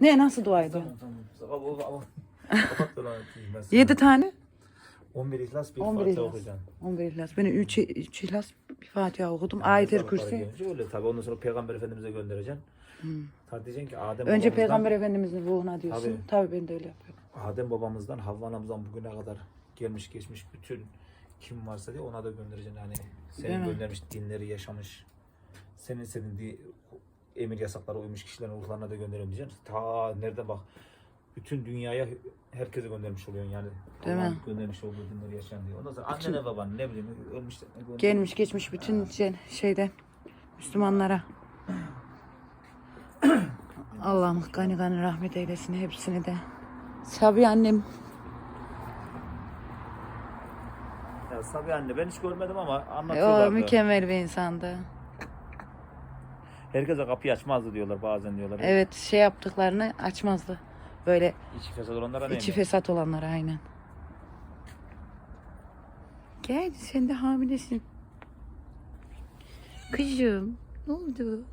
Ne nasıl dua ediyor? Tamam tamam. Baba. Kapat da lan atayım ben sana. 7 tane. 11 ihlas bir 11 Fatiha okuyacaksın. 11 ihlas. Ben 3 3 ihlas bir Fatiha okudum. Ayet-el Sabahları Kürsi. Öyle tabii. Ondan sonra Peygamber Efendimiz'e göndereceksin. Tabii diyeceksin ki Adem Önce Peygamber Efendimizin ruhuna diyorsun. Tabii. Tabii ben de öyle yapıyorum. Adem babamızdan Havva anamızdan bugüne kadar gelmiş geçmiş bütün kim varsa diye ona da göndereceksin. Yani Değil senin mi? göndermiş dinleri yaşamış. Senin di, emir yasaklara uymuş kişilerin ruhlarına da gönderiyorum diyeceksin. Ta nerede bak bütün dünyaya herkese göndermiş oluyorsun yani. Değil mi? Göndermiş olduğu dinleri yaşayan diye. Ondan sonra annene baban ne bileyim ölmüşler. Gelmiş geçmiş bütün şey, şeyde Müslümanlara. Allah'ım gani gani rahmet eylesin hepsini de. Sabi annem Ya Sabiha anne ben hiç görmedim ama o anlatıyorlardı. mükemmel bir insandı. Herkese kapıyı açmazdı diyorlar bazen diyorlar. Evet şey yaptıklarını açmazdı. Böyle İçi fesat olanlara ne? içi fesat olanlara aynen. Gel sen de hamilesin. Kızım ne oldu?